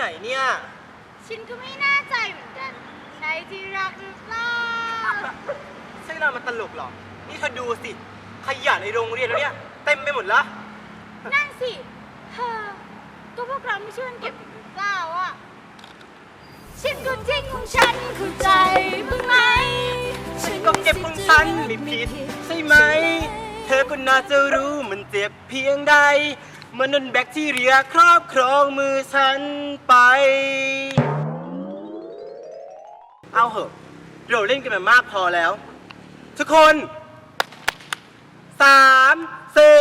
ไหนเนี่ย ฉันก็ไม่แน่ใจเหมือนกัน ใช่ที่รักหรือเปล่าใช่เรามันตลกเหรอ นี่เธอดูสิ ขยะในโรงเรียนแล้วเนี่ยเต็มไปหมดละนั่นสิเฮ้อก็พวกเราไม่ช่วยกันเก็บหรือเปล่าอะฉันก็จริงของฉันเข้าใจบ้างไหมฉันก็เก็บของฉันไม่ผิดใช่ไหม เธอก็น่าจะรู้มันเจ็บเพียงใด มันนันแบคทีเรียครอบครองมือฉันไป เอาเหอะ เราเล่นกันมามากพอแล้ว ทุกคนสามสี่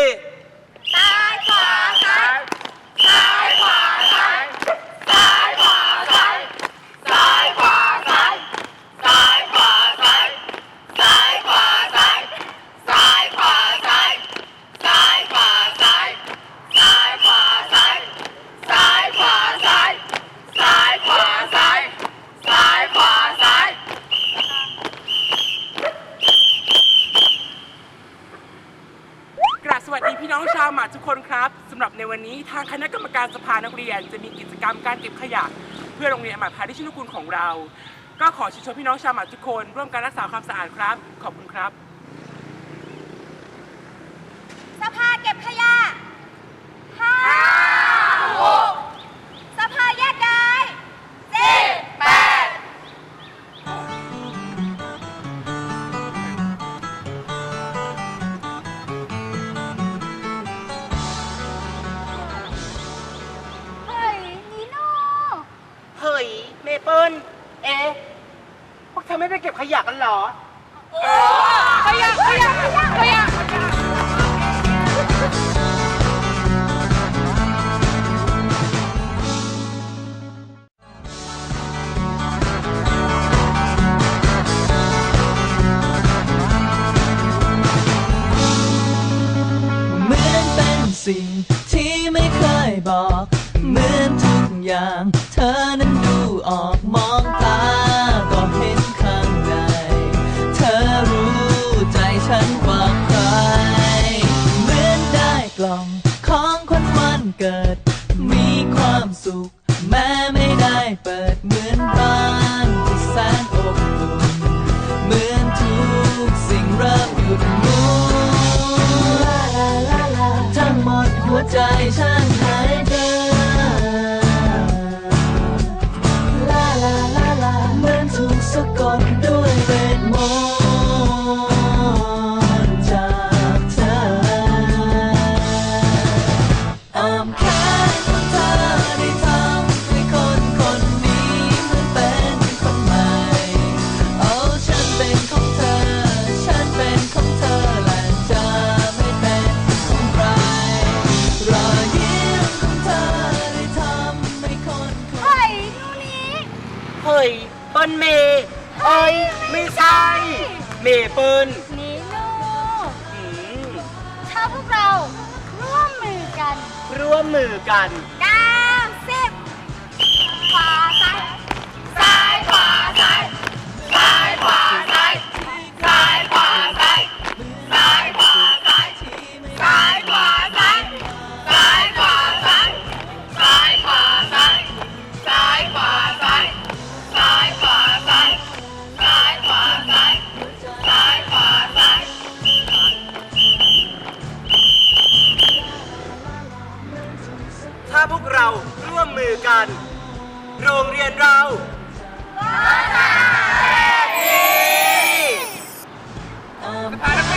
สวัสดีพี่น้องชาวหมาทุกคนครับสำหรับในวันนี้ทางคณะกรรมการสภานักเรียน จะมีกิจกรรมการเก็บขยะ เพื่อโรงเรียนหมาพาที่ชินุกุลของเรา ก็ขอเชิญชวนพี่น้องชาวหมาทุกคน ร่วมกันรักษาความสะอาดครับ ขอบคุณครับ สภาเก็บขยะ ปิลเอ๊ะพวกเธอไม่ไปเก็บขยะกันเหรอ ขยะขยะขยะขยะเหมือนเป็นสิ่งที่ไม่เคยบอก เหมือนทุกอ ย่าง เธอนั้นดูออกมองตา ก็เห็นข้างใน เธอรู้ใจฉันกว่าใครเหมือนได้กล่องของคนวันเกิด เฮ้ยเปิ้ลเมย์เอ้ยไม่ใช่ เมเปิลนีโน่อืมถ้าพวกเราร่วมมือกัน ร่วมมือกัน ถ้าพวกเราร่วมมือกัน โรงเรียนเราก็จะแบบนี้